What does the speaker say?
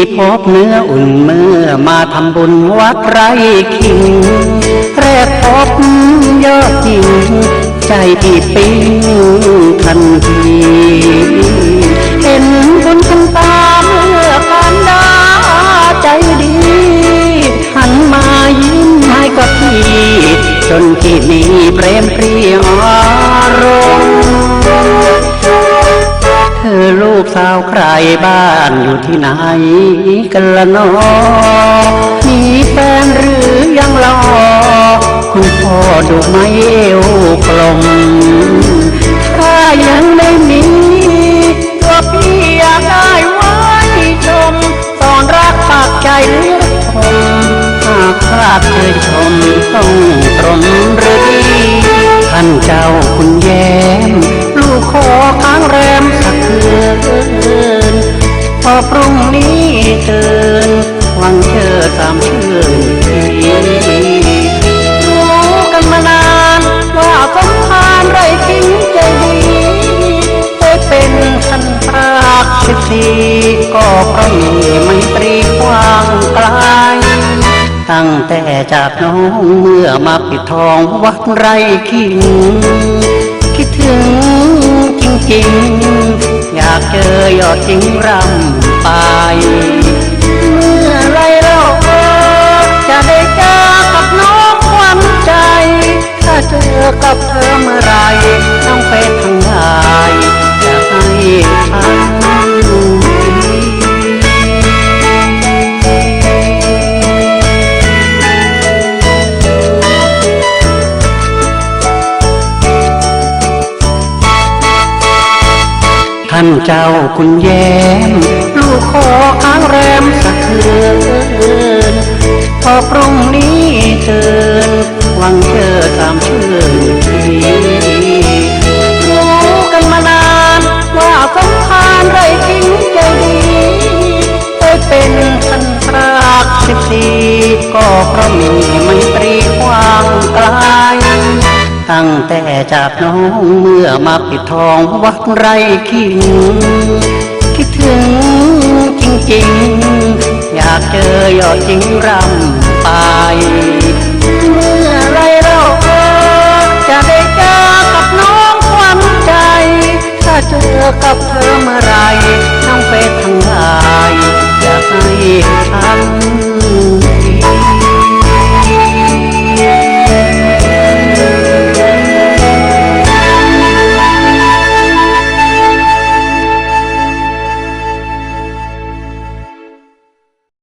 พี่พบเนื้ออุ่นเมื่อมาทำบุญวัดไรคิง แรกพบยอดจริงใจที่ปิ้งทันทีเห็นบุญคุณตาเมื่อการดาใจดี หันมายิ้มให้กับพี่ จนที่มีเปรมปรีอารม ลูกสาวใครบ้านอยู่ที่ไหนกันละนอมีแฟนหรือยังรอคุณพ่อดูไหมเอวกลม ถ้ายังไม่มีตัวพี่อยากได้ไว้ชมตอนรักปากใจเลือกชมหากพลาดเคยชมต้องตรนหรือดีท่านเจ้าคุณแย้ พอพรุ่งนี้เตือนหวังเจอสามชื่นทีรู้กันมานานว่าสมภารไรจริงใจดีเคยเป็นท่านปรากสิบสี่ก็เพราะมีไมตรีกว้างไกลตั้งแต่จากน้องเมื่อมาปิดทองวัดไรคิงคิดถึงจริงๆอยากเจอยอดจริงรำ ไป เมื่อไรเราเอ่ยจะได้เจอกับน้องควันใจ ถ้าเจอกับเธอเมื่อไรน้องเป็นทั้งงายอยากให้ฉันท่านเจ้าคุณแย้ม ขอค้างแรมสักคืนพอพรุ่งนี้เชิญหวังเจอตามชื่นทีรู้กันมานานว่าสมภารไรจริงใจดีเคยเป็นท่านปรากสิบสี่ก็เพราะมีไมตรีกว้างไกลตั้งแต่จากน้องเมื่อมาปิดทองวัดไรคิง เจอยอดจริงรำไป เมื่อไรเราจะได้เจอกับน้องควันใจ ถ้เจอกับเธอเมื่อไรน้องเป็ดทั้งหลายอยากให้ทำ